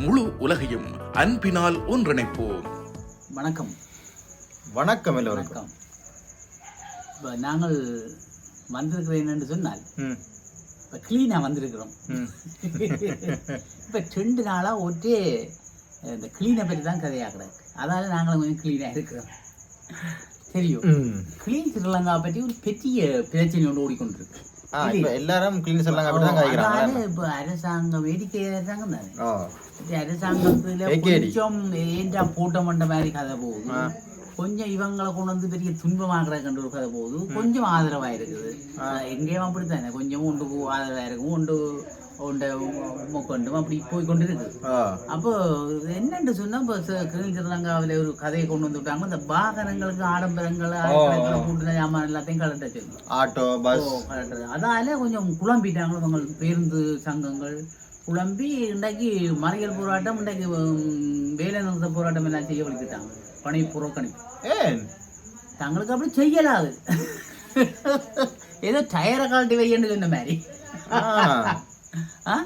முழு உலகையும் அன்பினால் ஒன்றிணைப்போம். வணக்கம். வணக்கம் எல்லோருக்கும். வணக்கம். இப்போ நாங்கள் வந்திருக்கிறோம் என்னன்னு சொன்னால் ம், இப்போ க்ளீனாக வந்திருக்கிறோம். ம். இப்போ ரெண்டு நாளாக ஒரே இந்த க்ளீனை பற்றி தான் கதையாக கிடக்கு அதால நாங்களும் கொஞ்சம் க்ளீனாக இருக்கிறோம். தெரியும். க்ளீன் ஸ்ரீலங்கா பற்றி ஒரு பெரிய பிரச்சனை ஒன்று ஓடிக்கொண்டிருக்கு. எல்லாரும் கிளீன் சொல்லாங்க அப்படிதான் காய்க்கிறாங்க. அதால இப்போ அரசாங்கம் வேடிக்கை அரசாங்கம் தானே. ஓ அரசாங்கத்துல. கொஞ்சம் ஏண்டா போட்ட மண்ட மாதிரி கதை போகுது. கொஞ்சம் இவங்களை கொண்டு வந்து பெரிய துன்பமாகிற கண்டு ஒரு கதை போகுது. கொஞ்சம் ஆதரவா இருக்குது. எங்கேயும் அப்படித்தானே. கொஞ்சம் ஒன்று ஆதரவா இருக்கும் ஒன்று கொண்டும் அப்படி போய் கொண்டு இருக்குது ஓ அப்போ என்னன்னு சொன்னா இப்போ கிருஷ்ணலங்காவில் ஒரு கதையை கொண்டு வந்து விட்டாங்க இந்த வாகனங்களுக்கு ஆடம்பரங்கள் கூட்டின ஜாமான் எல்லாத்தையும் கலட்ட சொல்லி. Auto bus. கலட்டுறது. அதால கொஞ்சம் குழம்பிட்டாங்க இவங்க பேருந்து சங்கங்கள். குழம்பி இன்றைக்கு மறியல் போராட்டம் இன்றைக்கு வேலை நிறுத்த போராட்டம் எல்லாம் செய்ய வலிக்கிட்டாங்க பணி புறக்கணிப்பு. தங்களுக்கு அப்படி செய்யலாது. ஏதோ டயரை கழட்டி வையன்னு சொன்ன மாதிரி. ஆ?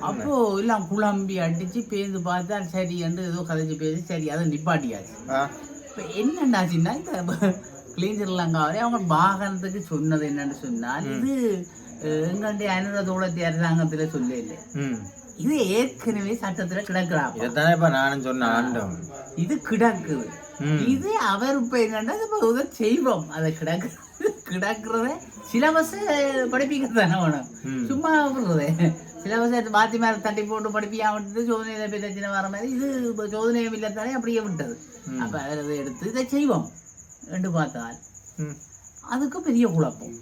அப்போ எல்லாம் குழம்பி அடிச்சு பேருந்து பார்த்தா சரி என்று ஏதோ கதைச்சு பேசி சரி அதை நிப்பாட்டியாச்சு. இப்போ என்னண்டாச்சுன்னா இந்த கிளீஞ்சர்லங்காவிலே அவங்க வாகனத்துக்கு சொன்னது என்னன்னு சொன்னால் இது எங்களுடைய அனுர தோழத்தி அரசாங்கத்துல சொல்ல இல்லை. இது ஏற்கனவே சட்டத்துல இதைத்தானே இப்ப நானும் ஆண்டோம். இது கிடக்குது. இது அவர் இப்ப என்னன்னா இப்ப செய்வோம். அதை கிடக்கு கிடக்குறத சிலபஸ் படிப்பிக்க தானே வேணும். சும்மா விடுறது. சிலபஸ் மாத்தி மேல தட்டி போட்டு படிப்பியா விட்டுட்டு சோதனையில பிரச்சனை வர மாதிரி இது இப்ப சோதனையும் இல்லத்தானே அப்படியே விட்டது. அப்ப அதை எடுத்து இதை செய்வோம். என்று பார்த்தால். அதுக்கு பெரிய குழப்பம்.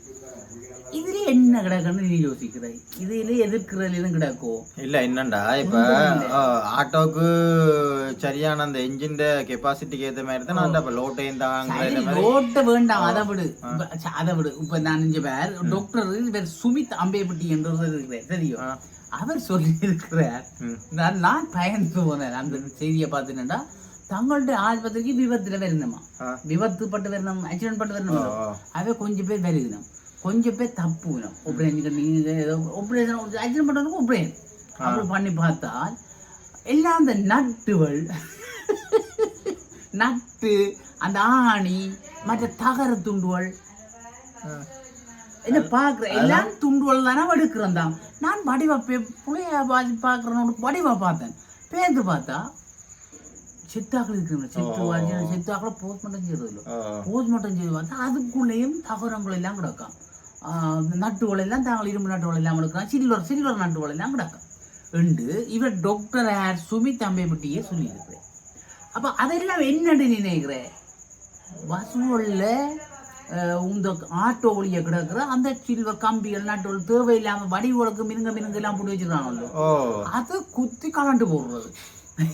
இதுல என்ன கிடக்குன்னு நீ யோசிக்கிறாய் இதுல எதிர்க்கிறதுல கிடக்கோ? இல்ல என்னண்டா? இப்ப ஆட்டோக்கு சரியான அந்த என்ஜின் கெப்பாசிட்டிக்கு ஏத்த மாதிரி தான் இப்ப லோட்டையும் தாங்கிற மாதிரி. ரோட்ட வேண்டாம். அதை விடு. அதை விடு. இப்ப நான் இங்க பேர் டாக்டர் இவர் சுமித் அம்பேபட்டி என்றவர் இருக்கிறார். தெரியும். அவர் சொல்லி இருக்கிறார். நான் நான் பயந்து போனேன். அந்த செய்தியை பார்த்துட்டா தங்களுடைய ஆஸ்பத்திரிக்கு விபத்துல வரணுமா ஆ. விபத்து பட்டு வரணும் ஆக்சிடென்ட் பட்டு வரணும் ஓ. அவ கொஞ்சம் பேர் வருகணும் கொஞ்சம் பேர் தப்பு வேணும் ஆப்ரேஷன் நீங்க ஏதோ ஆப்ரேஷன் ஆக்சிடென்ட் பண்ணுறதுக்கு ஆப்ரேஷன் அப்படி பண்ணி பார்த்தால் எல்லாம் அந்த நட்டுகள் நட்டு அந்த ஆணி மற்ற தகர துண்டுகள். என்ன பாக்குற எல்லாம் துண்டுகள் தானே எடுக்கிறோம் தான் நான் வடிவா புளிய பாதி பார்க்குறேன்னு வடிவா பார்த்தேன். பேந்து பார்த்தா சித்தாக்கள் இருக்கிற சித்து வாரியான சித்தாக்களை போஸ்ட்மார்ட்டம் செய்யறது இல்லை ஓ, போஸ்ட்மார்ட்டம் செய்து பார்த்தா அதுக்குள்ளேயும் தகரங்கள் எல்லாம் கிடக்கும். ஆஹ் இந்த நட்டுகள் எல்லாம் தாங்கள் இரும்பு நட்டுகள் எல்லாம் கிடக்கும் சில்வர் சில்வர் நட்டுகள் எல்லாம் கிடக்கும். என்று இவர் டாக்டர் ஆர் சுமித் அம்பேபட்டியே சொல்லியிருக்கிறேன் அப்போ அதெல்லாம் என்னன்னு நினைக்கிறேன் வசூலில் இந்த ஆட்டோ ஒளிய கிடக்குற அந்த சில்வர் கம்பிகள் நட்டுகள் தேவையில்லாமல் வடிவுகளுக்கு மினுங்க மினுங்க எல்லாம் போட்டு வச்சிருக்காங்கல்ல. ஓ. அதை குத்தி கலண்டு போடுறது.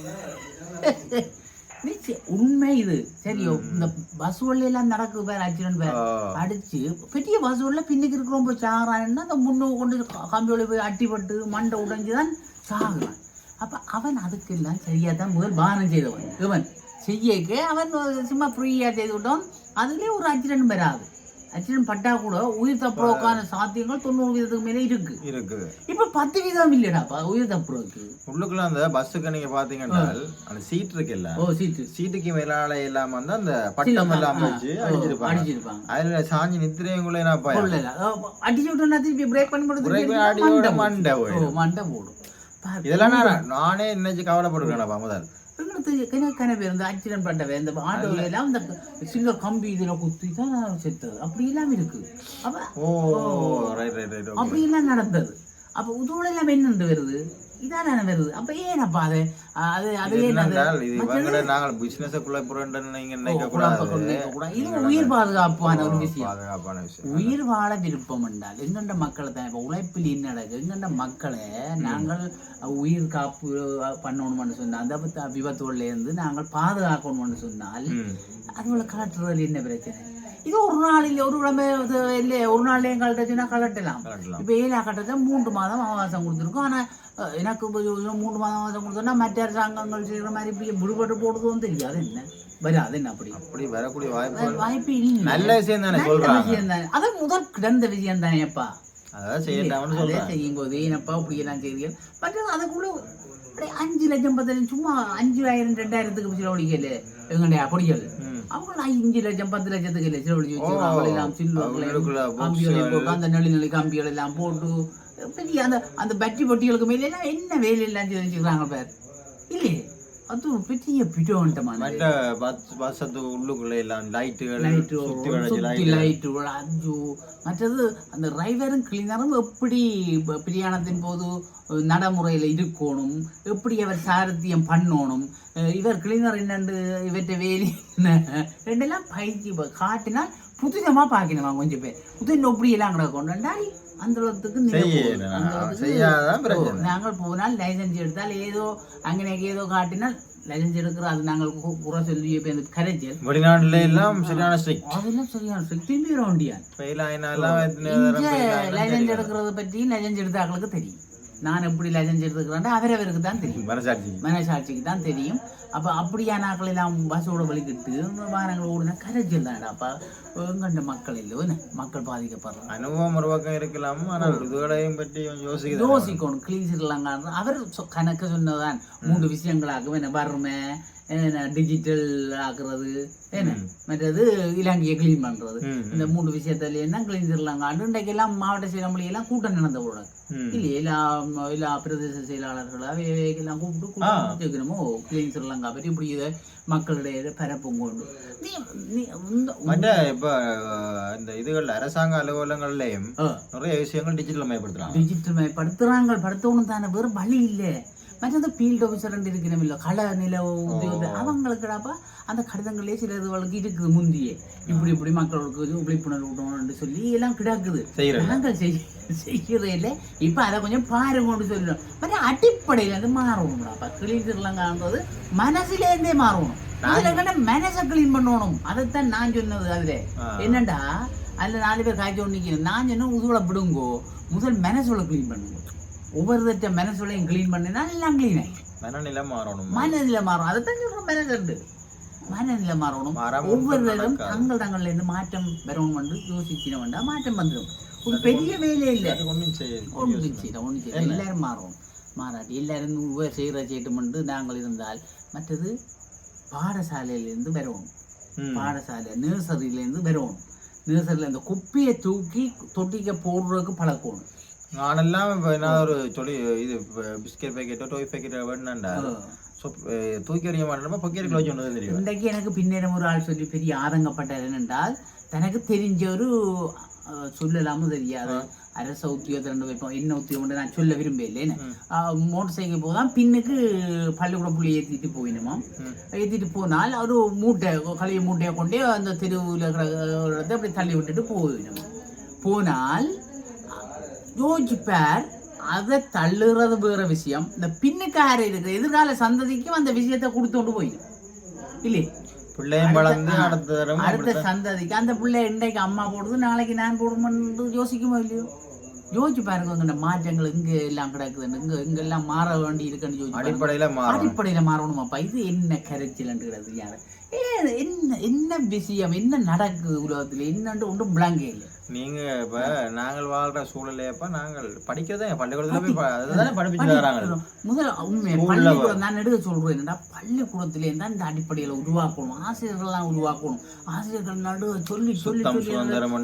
உண்மை இது. சரியோ இந்த பஸ் எல்லாம் நடக்குது பேர் ஆக்சிடென்ட் பேர். அடிச்சு பெரிய பஸ் உள்ள பின்னுக்கு இருக்கிறோம் போய் சாகுறான்னா அந்த முன்னு கொண்டு கம்பியோட போய் அட்டிப்பட்டு மண்டை உடைஞ்சு தான் சாகுறான். அப்ப அவன் அதுக்கெல்லாம் சரியா தான் முதல் பானம் செய்தவன். இவன் செய்யக்க அவன் சும்மா ஃப்ரீயா செய்து விட்டோம். அதுலயே ஒரு ஆக்சிடென்ட் வராது. ஆக்சிடென்ட் பட்டா கூட உயிர் தப்புறதுக்கான சாத்தியங்கள் தொண்ணூறு வீதத்துக்கு மேலே இருக்கு இருக்குது. இப்ப பத்து வீதம் இல்லைடாப்பா உயிர் தப்புறதுக்கு? உள்ளுக்குள்ள அந்த பஸ்ஸுக்கு நீங்க பாத்தீங்கன்னா அந்த சீட் இருக்குல்ல ஓ சீட்டு சீட்டுக்கு மேலால இல்லாம வந்து அந்த பட்டம் எல்லாம் வச்சு அடிச்சிருப்பாங்க. அடிச்சிருப்பாங்க. அதுல சாஞ்சி நித்திரையும் கொள்ளல. அஹ் அடிச்சு விட்டோம்னா திருப்பி பிரேக் பண்ணி போட்டு மண்டை மண்டை போடும். இதெல்லாம் நான் இன்னைக்கு கவலைப்படுறேன்ப்பா முதல். எங்களுக்கு கிண கிண பேர் இந்த ஆக்சிடென்ட் பண்ணவே இந்த ஆட்டோல எல்லாம் இந்த சில்வர் கம்பி இதுல குத்தி தான் செத்தது அப்படி எல்லாம் இருக்கு அப்ப அப்படி எல்லாம் நடந்தது அப்ப இதோட எல்லாம் என்னண்டு வருது இதானே வருது அப்ப ஏனப்பா அது அது அது ஏன் அது இவங்கள நாங்கள் பிசினஸ் குழப்புறோம்னு நீங்க நினைக்க கூடாது. இது உயிர் பாதுகாப்பான ஒரு விஷயம் உயிர் வாழ விருப்பம் என்றால் எங்கண்ட மக்களை தான் இப்போ உழைப்பில் என்ன நடக்கு எங்கண்ட மக்களை நாங்கள் உயிர் காப்பு பண்ணணும்னு சொன்னால் அந்த விபத்து- விபத்துகள்ல இருந்து நாங்கள் பாதுகாக்கணும்னு சொன்னால் ம். அதுகளை கலட்டுறதுல என்ன பிரச்சனை இது ஒரு நாளில் ஒரு கிழமை இது இல்லை ஒரு நாள்லையும் கலட்டுச்சுன்னா கலட்டலாம் கலட்டலாம். இப்போ ஏழா கட்டத்தை மூன்று மாதம் அவகாசம் கொடுத்துருக்கோம் ஆனால் எனக்கு மூன்று மாதம் அவகாசம் கொடுத்தோன்னா மற்ற அரசாங்கங்கள் செய்கிற மாதிரி இப்படி விடுபட்டு போடுறதும் தெரியாது என்ன வராது என்ன அப்படி அப்படி வரக்கூடிய வாய்ப்பு வாய்ப்பு இல்லை நல்ல விஷயம் தானே நல்ல சொல்றாங்க விஷயம் தான் அதான் முதல் கிடந்த விஷயம் தானேப்பா அதான் செய்யலாம்னு அதே சொல்றாங்க செய்யும் போது ஏனப்பா இப்படி எல்லாம் செய்தீர்கள் மற்றது அதுக்குள்ள அப்படியே அஞ்சு லட்சம் பத்து லட்சம் சும்மா அஞ்சாயிரம் ரெண்டாயிரத்துக்கு செலவழிக்கல. எங்களுடைய பொடிகள். ம். அவங்க அஞ்சு லட்சம் பத்து லட்சத்துக்கு இல்லை செலவழிச்சு வச்சு எல்லாம் அவங்களுக்குள்ள சில்வர்களையும் கம்பிகளையும் போட்டு அந்த நெளி நெளி கம்பிகள் எல்லாம் போட்டு பெரிய அந்த அந்த பட்டி பொட்டிகளுக்கு மேல என்ன வேலை எல்லாம் செஞ்சு வச்சுக்கிறாங்க பேர்? இல்லையே. அது பெரிய பிடோன்ட்டமான மற்ற பஸ் பஸ்ஸத்து உள்ளுக்குள்ள எல்லாம் லைட்டுகள் லைட்டு சுத்தி வளைச்சு சுத்தி லைட் லைட்டு அஞ்சு மற்றது அந்த டிரைவரும் கிளீனரும் எப்படி பிரயாணத்தின் போது நடைமுறையில இருக்கணும் எப்படி அவர் சாரத்தியம் பண்ணணும் இவர் கிளீனர் என்னண்டு இவற்றை வேலி ரெண்டெல்லாம் பயிற்சி காட்டினால் புதுசமா பார்க்கணும் கொஞ்சம் பேர் புது எப்படி எல்லாம் கிடக்கணும்டா அந்த அளவுக்கு நிலை செய்யணும். போகுது. அந்த அளவுக்கு செய்யாதான் பிரச்சனை. ஓ, நாங்கள் போனால் லைசன்ஸ் எடுத்தால் ஏதோ அங்கே ஏதோ காட்டினால் லைசன்ஸ் எடுக்கிற அது நாங்கள் குறை சொல்லி இப்போ கரைச்சல் வெளிநாட்டுல எல்லாம் சரியான ஸ்ட்ரிக்ட் அதெல்லாம் திரும்பி லைசன்ஸ். எடுக்கிறத பற்றி லைசன்ஸ் எடுத்தாக்களுக்கு தெரியும் நான் எப்படி லைசன்ஸ் எடுத்துக்கிறேன் அவரவருக்கு தான் தெரியும். மனசாட்சி. மனசாட்சிக்கு தான் தெரியும். அப்போ அப்படியான ஆக்கள் எல்லாம் பஸ்ஸோட வலிக்கிட்டு வாகனங்கள் ஓடுனா கரைச்சல் தான்டா அப்போ எங்கண்ட மக்கள் இல்லை மக்கள் பாதிக்கப்படுறாங்க. அனுபவம் ஒரு பக்கம் இருக்கலாம் ஆனால் இதுகளையும் பற்றி யோசிக்குது யோசிக்கணும். கிளீன்ஸ்லாங்க அவர் சொ- கணக்கு சொன்னதான். மூன்று விஷயங்களாகும் என்ன வறுமை என்ன டிஜிட்டல் ஆக்குறது என்ன? மற்றது இலங்கையை க்ளீன் பண்றது. இந்த மூன்று விஷயத்துல என்ன கிளீன்ஸ்லாங்க இன்றைக்கு எல்லாம் மாவட்ட செயலமொழி எல்லாம் கூட்டம் நடந்த கூட ம். இல்லையே எல்லா எல்லா பிரதேச செயலாளர்கள் எல்லாம் கூப்பிட்டு கூட்டம் கேட்கணுமோ கிளீன் ஸ்ரீலங்கா பற்றி இப்படி இதை மக்களிடையே பரப்பும் கொண்டு. இப்ப இந்த இதுகள் அரசாங்க அலுவலகங்கள்லயும். நிறைய விஷயங்கள் டிஜிட்டல் மயப்படுத்துறாங்க டிஜிட்டல் மயப்படுத்துறாங்க படுத்தணும் தானே வேறு வழி இல்லை. மற்றது ஃபீல்டு ஆஃபீஸர் இருக்கிறோம் இல்லை கள நில உத்தியோகத்தர் அவங்களுக்குடாப்பா அந்த கடிதங்களே சில இதுகளுக்கு இருக்குது முந்தியே. இப்படி இப்படி மக்களுக்கு விழிப்புணர்வு விடணும்னு சொல்லி எல்லாம் கிடக்குது. நாங்கள் செய் செய்யறே இல்லை இப்போ அதை கொஞ்சம் பாருங்கன்னு சொல்லிடும் மற்ற அடிப்படையில இருந்து மாறணும்டாப்பா. கிளீன்லாம் மனசுலேருந்தே மாறணும். அதுல மனசை கிளீன் பண்ணணும். அதைத்தான் நான் சொன்னது அதுல. ஆ. என்னடா? அதுல நாலு பேர் காய்ச்சி நிற்கிறேன் நான் சொன்ன உதுவலை விடுங்கோ. முதல் மனசுல க்ளீன் பண்ணுங்க. ஒவ்வொருத்த மனசுலையும் க்ளீன் பண்ணினா எல்லாம் க்ளீன் ஆகி. மனநிலை மாறணும். மனநிலை மாறும் அதைத்தான் சொல்றோம் மனசு மனநிலை மாறணும். ஒவ்வொருவரும். தங்கள் தங்கள்ல இருந்து மாற்றம் வரணும் என்று யோசிச்சின வேண்டாம் மாற்றம் வந்துடும். ஒரு பெரிய வேலை இல்லை. அது ஒன்றும் செய்யல ஒன்றும் செய்யல. எல்லாரும் மாறும் மாறாட்டி எல்லாரும் செய்கிற செய்யட்டுமென்று நாங்கள் இருந்தால் மற்றது பாடசாலையிலேருந்து வரணும் ம். பாடசாலை நர்சரியிலேருந்து வரணும் நர்சரியில் அந்த குப்பையை தூக்கி தொட்டிக்க போடுறதுக்கு பழக்கணும். நானெல்லாம் இப்ப என்ன ஒரு சொல்லி இது பிஸ்கெட் பேக்கெட்டோ டோய் பேக்கெட்டோ வேணும்டா தூக்கி எறிய மாட்டேன் பொக்கெட் க்ளோஸ் ஒன்று தெரியும் இன்றைக்கு எனக்கு பின்னேறம் ஒரு ஆள் சொல்லி பெரிய ஆதங்கப்பட்டார் என்னென்றால் தனக்கு தெரிஞ்ச ஒரு சொல்லலாமோ தெரியாது. அரச உத்தியோகத்தை ரெண்டு வைப்போம் என்ன உத்தியோகம் நான் சொல்ல விரும்பலைன்னு மோட்டர் சைக்கிள் போதான் பின்னுக்கு பள்ளிக்கூடம் புள்ளி ஏற்றிட்டு போயினுமா? ஏற்றிட்டு போனால் ஒரு மூட்டை கழிவு மூட்டையை கொண்டே அந்த தெருவில் இருக்கிற இடத்த அப்படி தள்ளி விட்டுட்டு போயிடும் போனால் யோசிப்பார் அதை தள்ளுறது வேற விஷயம். இந்த பின்னுக்கார இருக்கிற எதிர்கால சந்ததிக்கும் அந்த விஷயத்தை கொடுத்தோண்டு போயிடும் இல்லையே? பிள்ளையும் வளர்ந்து அடுத்த சந்ததிக்கு அந்த பிள்ளை இன்றைக்கு அம்மா போடுது நாளைக்கு நான் போடுமென்று யோசிக்குமோ இல்லையோ? யோசிச்சு பாருங்க இந்த மாற்றங்கள் இங்க எல்லாம் கிடக்குதுன்னு இங்க இங்க எல்லாம் மாற வேண்டி இருக்குன்னு யோசிச்சு. அடிப்படையில அடிப்படையில மாறணுமாப்பா? இது என்ன கரைச்சல்ன்றது யாரு? என்ன என்ன விஷயம்? என்ன நடக்குது உலகத்துல? என்னன்னு ஒன்றும் விளங்க இல்லை. நீங்க இப்ப நாங்கள் வாழ்ற சூழலையப்ப நாங்கள் படிக்கிறதே பள்ளிக்கூடத்துல போய் அதுதானே படிப்பிச்சு வராங்க. முதல் உண்மை பள்ளிக்கூடம் நான் எடுக்க சொல்றேன் என்னடா பள்ளிக்கூடத்திலே தான் இந்த அடிப்படையில உருவாக்கணும். ஆசிரியர்கள்லாம் உருவாக்கணும். ஆசிரியர்கள் நடு சொல்லி சொல்லி. சுதந்திரம்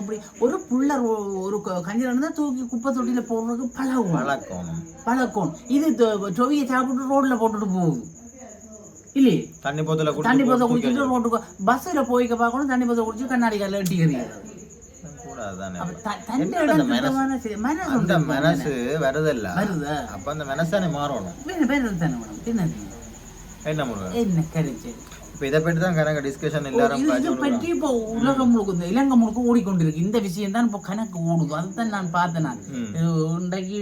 அப்படி. ஒரு புள்ளர் ஒரு கஞ்சல் இருந்தா தூக்கி குப்பை தொட்டியில போடுறதுக்கு பழகும் வளர்க்கணும் பழக்கம். இது டொவியை சாப்பிட்டு ரோட்ல போட்டுட்டு போகுது. இல்லையே? தண்ணி போத்தல தண்ணி போத்த குடிச்சிட்டு ரோட்டுக்கு பஸ்ஸில் போய்க்க பார்க்கணும் தண்ணி போத்த குடிச்சு கண்ணாடி கல்ல எட்டி எறியாது கூட கூடாது தானே அந்த மனசு அந்த வருதல்ல. அப்ப மனசானே மாறணும். என்ன முருகன் என்ன கரைச்சு இப்ப இதை பற்றி தான் கணக்கு டிஸ்கஷன் எல்லாரும் இது பற்றி இப்போ உலகம் முழுக்க இந்த இலங்கை முழுக்க ஓடிக்கொண்டிருக்கு. இந்த விஷயம் தான் இப்போ கணக்கு ஓடுது. அதுதான் நான் பார்த்தேன் நான். இன்றைக்கு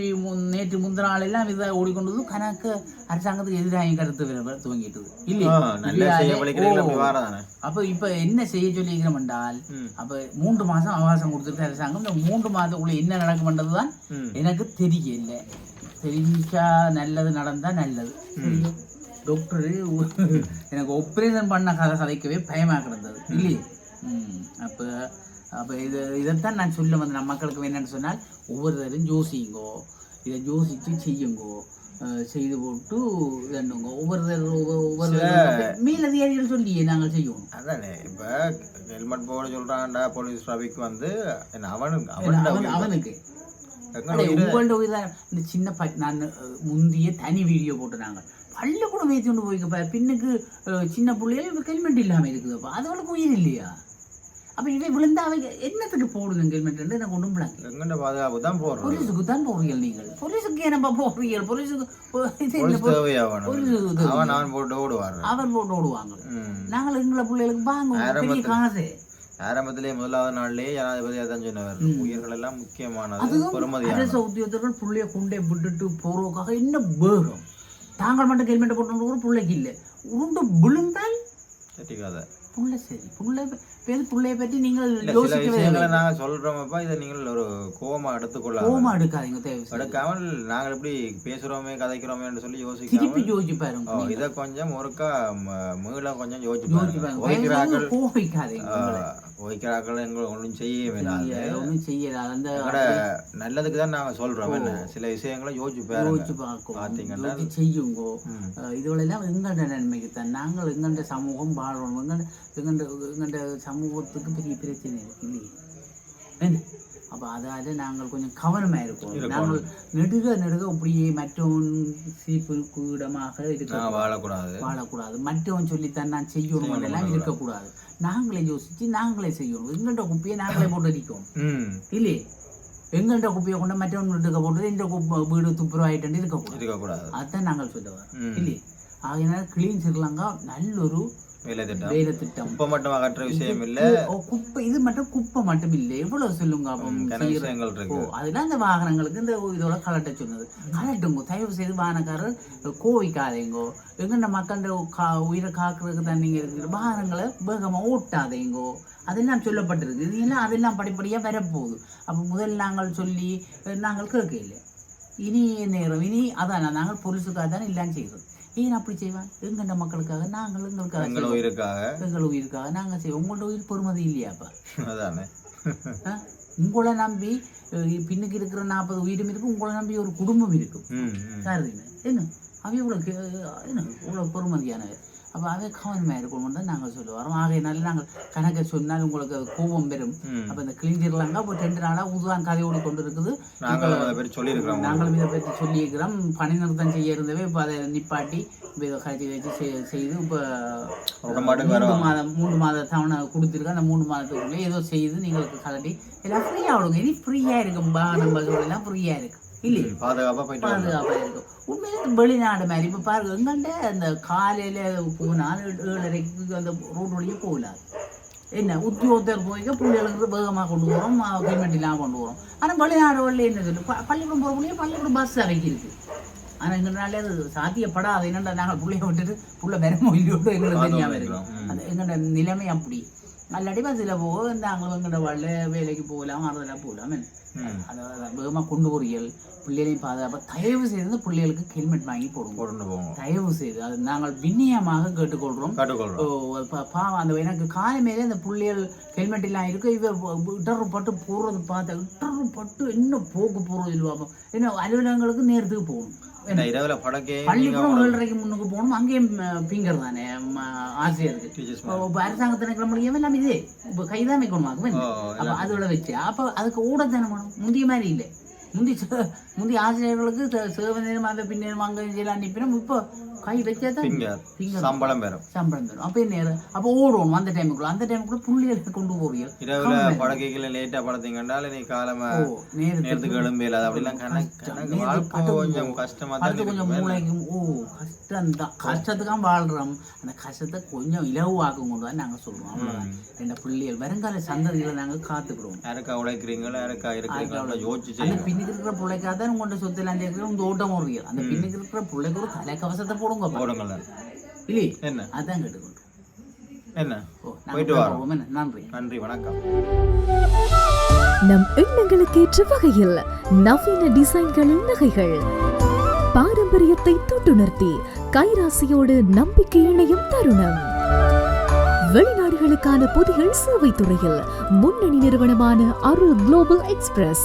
நேற்று முந்தின நாள் எல்லாம் இதை ஓடிக்கொண்டது கணக்கு அரசாங்கத்துக்கு எதிராக கருத்து துவங்கிட்டது. இல்லையா? அப்ப இப்ப என்ன செய்ய சொல்லிக்கிறோம் என்றால். அப்ப மூன்று மாசம் அவகாசம் கொடுத்துருக்கு அரசாங்கம் இந்த மூன்று மாதத்துக்குள்ள என்ன நடக்கும்ன்றதுதான் ம். எனக்கு தெரியல தெரிஞ்சா நல்லது நடந்தா நல்லது? டாக்டர் எனக்கு ஆப்ரேஷன் பண்ண கதை கதைக்கவே பயமா கிடந்தது இல்லையே. அப்ப அப்ப இது இதைத்தான் நான் சொல்ல வந்தேன். நம்ம மக்களுக்கு என்னன்னு சொன்னால் ஒவ்வொருத்தரும் யோசிங்கோ இதை யோசிச்சு செய்யுங்கோ செய்து போட்டு ஒவ்வொருத்தர் ஒவ்வொரு ஒவ்வொரு மேலதிகாரிகள் சொல்லியே நாங்கள் செய்வோம். அதானே இப்ப ஹெல்மெட் போட சொல்றாங்கடா போலீஸ் டிராபிக் வந்து அவனுக்கு அவன் அவன் அவனுக்கு. தான். இந்த சின்ன நான் முந்திய தனி வீடியோ போட்டுனாங்க. பள்ளி கூட வைத்து கொண்டு போய்க்கப்ப பின்னுக்கு சின்ன பிள்ளைகள் ஹெல்மெட் இல்லாமல் இருக்குதுப்பா. அதுகளுக்கு உயிர் இல்லையா? அப்ப இவை விழுந்தா அவை என்னத்துக்கு போடுங்க ஹெல்மெட் எனக்கு ஒன்றும் பிளாங்க எங்கண்ட பாதுகாப்பு தான் போடுறோம் போலீஸுக்கு தான் போறீர்கள் நீங்கள். போலீஸுக்கு ஏனப்பா போறீர்கள் போலீஸுக்கு அவன். அவன் போட்டு ஓடுவார். அவர் போட்டு ஓடுவாங்க. நாங்கள் எங்களை பிள்ளைகளுக்கு வாங்க பெரிய காசு. ஆரம்பத்திலே முதலாவது நாள்லயே ஜனாதிபதி அதான் சொன்னவர். உயிர்கள் எல்லாம் முக்கியமானது பொறுமதியான அரசு உத்தியோகத்தர்கள் புள்ளைய கொண்டே விட்டுட்டு போறதுக்காக என்ன வேகம் தாங்கள் மட்டும் ஹெல்மெட் போட்டு கூட பிள்ளைக்கு இல்லை உருண்டு விழுந்தால் புள்ள சரி. புள்ள பேர் பிள்ளைய பற்றி நீங்கள் யோசிக்கவே விஷயங்களை இல்லை. நாங்க சொல்றோமப்பா இதை நீங்கள் ஒரு கோவமா எடுத்துக்கொள்ளாம. கோவமா எடுக்காதீங்க. எடுக்காமல் நாங்கள் எப்படி பேசுறோமே கதைக்கிறோமே சொல்லி திருப்பி யோசிக்காமல் யோசிச்சு பாருங்க இத கொஞ்சம் ஒருக்கா மீள கொஞ்சம் யோசிச்சு பாருங்க. பாருங்க. ஓய்க்கிறார்கள் எங்களை ஒன்றும் செய்ய- ஒண்ணும் செய்யல. அந்த நல்லதுக்கு தான் நாங்க சொல்றோம். என்ன? சில விஷயங்களை யோசிச்சு யோசிச்சு பார்க்கும் பாத்தீங்கன்னா யோசிச்சு செய்யுங்கோ. இதுகளெல்லாம் எங்கண்ட நன்மைக்கு தான் நாங்கள் எங்கண்ட சமூகம் வாழணும் எங்கண்ட எங்கண்ட எங்கண்ட சமூகத்துக்கு பெரிய பிரச்சனை இருக்கு இல்லையே. அப்போ அதாவது நாங்கள் கொஞ்சம் கவனமாக இருக்கணும் நாங்கள் நெடுக நெடுக இப்படியே மற்றவன் சீப்புக்கு இடமாக இருக்க வாழக்கூடாது. வாழக்கூடாது. மற்றவன் சொல்லித்தான் நான் செய்யணும் எல்லாம் இருக்கக்கூடாது. நாங்களே யோசிச்சு நாங்களே செய்யணும். எங்கள்கிட்ட குப்பையை நாங்களே போட்டு அடிக்கணும் ம். இல்லையே? எங்கள்கிட்ட குப்பையை கொண்டு மற்றவன் வீட்டுக்கு போட்டு இந்த குப்பை வீடு துப்புரவாயிட்டு இருக்கக்கூடாது. இருக்கக்கூடாது. அதுதான் நாங்கள் சொல்ல வரோம் ம். இல்லையே? ஆகையினால கிளீன் ஸ்ரீலங்கா நல்லொரு வேலை திட்டம் வேலை திட்டம் குப்பை மட்டும் அகற்ற விஷயம் இல்ல குப்பை இது மட்டும் குப்பை மட்டும் இல்லை எவ்வளவு சொல்லுங்க விஷயங்கள் இருக்கு. அதெல்லாம் அந்த வாகனங்களுக்கு இந்த இதோட கலட்ட சொன்னது. கலட்டுங்க தயவு செய்து வாகனக்காரர் கோவிக்காதீங்கோ. எங்கண்ட மக்கள்கிட்ட கா உயிரை காக்கிறதுக்கு தான் நீங்கள் இருக்கிற வாகனங்களை வேகமாக ஓட்டாதீங்கோ. அதெல்லாம் சொல்லப்பட்டிருக்கு. இது எல்லாம் அதெல்லாம் படிப்படியாக வரப்போகுது. அப்போ முதல் நாங்கள் சொல்லி நாங்கள் கேட்க இல்லை இனி நேரம் இனி அதான் நாங்கள் பொலிசுக்காக தான் எல்லாம் செய்கிறோம் ஏன் அப்படி செய்வான் எங்கண்ட மக்களுக்காக நாங்கள் எங்களுக்காக செய்வோம். உயிருக்காக. எங்கள் உயிருக்காக நாங்கள் செய்வோம். உங்களோட உயிர் பொறுமதி இல்லையாப்பா அதானே. ஆ? உங்களை நம்பி பின்னுக்கு இருக்கிற நாற்பது உயிரும் இருக்கும். உங்களை நம்பி ஒரு குடும்பம் இருக்கும். சாரதிங்க என்ன? அவ இவ்வளோ என்ன? இவ்வளோ பொறுமதியானவர். அப்போ அதை கவனமாக இருக்கணும் தான் நாங்கள் சொல்லுவோம். ஆகையினால நாங்கள் கணக்கை சொன்னால் உங்களுக்கு கோபம் வரும். ம். அப்போ இந்த கிழிஞ்சிடலாங்க இப்போ ரெண்டு நாளாக உதுவான் கதையோடு கொண்டு இருக்குது நாங்களும் இதை பற்றி சொல்லியிருக்கிறோம். பணி நிறுத்தம் செய்ய இருந்தவே இப்போ அதை நிப்பாட்டி இப்போ இதை கழிச்சு செய்- செய்து இப்போ வருவாங்க. மாதம் மூணு மாத தவணை கொடுத்துருக்க அந்த மூணு மாதத்துக்குள்ளே ஏதோ செய்து நீங்களுக்கு கலட்டி எல்லாம் ஃப்ரீயாக விடுங்க. இனி ஃப்ரீயாக இருக்கும் வாகனம் பஸ்கள் எல்லாம் ஃப்ரீயாக இருக்கு. இல்லையா ம், பாதுகாப்பா போயிட்டு பாதுகாப்பாக இருக்கும் உண்மையிலே வெளிநாடு மாதிரி இப்போ பாருங்க எங்கண்ட அந்த காலையில் போனால் ஏழு- ஏழரைக்கு அந்த ரோடு வழியே போகலாது என்ன உத்தியோகத்தர் போய்க்க பிள்ளைகளுக்கு வேகமாக கொண்டு ஹெல்மெட் இல்லாமல் கொண்டு போகிறோம் ஆனால் வெளிநாடு வழியே என்ன சொல்லு பள்ளிக்கூடம் போகிற பிள்ளைய பள்ளிக்கூடம் பஸ் அவைக்கு இருக்கு ஆனால் எங்களால அது சாத்தியப்படாது என்னடா நாங்கள் பிள்ளைய விட்டுட்டு புள்ள வரமோ இல்லையோட எங்களுக்கு தெரியாமல் இருக்கும் ம். அது எங்களோட நிலைமை அப்படி அல்லாட்டி பஸ்ஸில் போக நாங்கள் எங்களோட வாழ்ல வேலைக்கு போகலாம் அதெல்லாம் போகலாம் அதாவது வேகமாக கொண்டு போறீர்கள் பிள்ளைகளையும் பாதுகாப்பாக தயவு செய்து பிள்ளைகளுக்கு ஹெல்மெட் வாங்கி போடுங்க போட்டு போவோம் தயவு செய்து அது நாங்கள் விண்ணியமாக கேட்டுக்கொள்கிறோம் பாவம் அந்த எனக்கு காலை மேலே இந்த பிள்ளைகள் ஹெல்மெட் எல்லாம் இருக்கு இவ இடறு பட்டு போடுறது பார்த்தா இடறு பட்டு என்ன போக்கு போகிறது இல்லையா என்ன அலுவலகங்களுக்கு நேரத்துக்கு போகணும் இரவுல படக்கே பள்ளிக்கூடம் ஏழரைக்கு முன்னுக்கு போகணும். அங்கேயும் பிங்கர் தானே ஆசிரியருக்கு இப்போ அரசாங்கத்தில் கிளம்பியும் எல்லாம் இதே. இப்போ கைதான் வைக்கணும் அப்போ அதோட வச்சு. அப்போ அதுக்கு ஊடத்தானே வேணும் முந்திய மாதிரி இல்லை. முந்தி முந்தி ஆசிரியர்களுக்கு சே- சேவை நேரம் அந்த பின்னேரம் அங்கே இதெல்லாம் அனுப்பினோம் இப்போ கை வச்சா தான் பிங்கர் Finger. சம்பளம் பெறும். சம்பளம் தரும் அப்போ என்ன அப்போ ஓடுவோம் அந்த டைமுக்குள்ள அந்த டைமுக்குள்ள புள்ளிகளை கொண்டு போவீங்க இரவுல படக்கைகளை லேட்டா படுத்தீங்கன்றால் நீ காலமா நேரத்துக்கு எழும்பேல அது அப்படிலாம் கணக்கு கொஞ்சம். கஷ்டமா தான் கொஞ்சம் மூளைக்கும். ஓ கஷ்டம்தான். கஷ்டத்துக்காக வாழ்றோம். அந்த கஷ்டத்தை கொஞ்சம் இலவாக்கும் கொண்டு தான் நாங்கள் சொல்லுவோம் அவ்வளோதான் என் பிள்ளைகள்? வருங்கால சந்ததிகளை நாங்கள் காத்துக்கிடுவோம் யாருக்கா உழைக்கிறீங்களோ யாருக்கா இருக்கிறீங்களோ யோசிச்சு பின்னுக்கு இருக்கிற பிள்ளைக்காக தான் உங்கள்கிட்ட சொத்து எல்லாம் சேர்க்கிற இந்த ஓட்டம் முறைகள் அந்த பின்னுக்கு இருக்கிற பிள்ளைக்கு ஒரு தலைக்கவசத்தை போடுங்க இல்லையே என்ன அதான் கேட்டுக்கொண்டு என்ன ஓ போயிட்டு நாங்கள் வரோம். போவோம் என்ன? நன்றி நன்றி வணக்கம் நம் எண்ணங்களுக்கேற்ற வகையில் நவீன டிசைன்களில் நகைகள் பாரம்பரியத்தை தொட்டுணர்த்தி கைராசியோடு நம்பிக்கை இணையும் தருணம் வெளிநாடுகளுக்கான பொதிகள் சேவை துறையில் முன்னணி நிறுவனமான அருள் குளோபல் எக்ஸ்பிரஸ்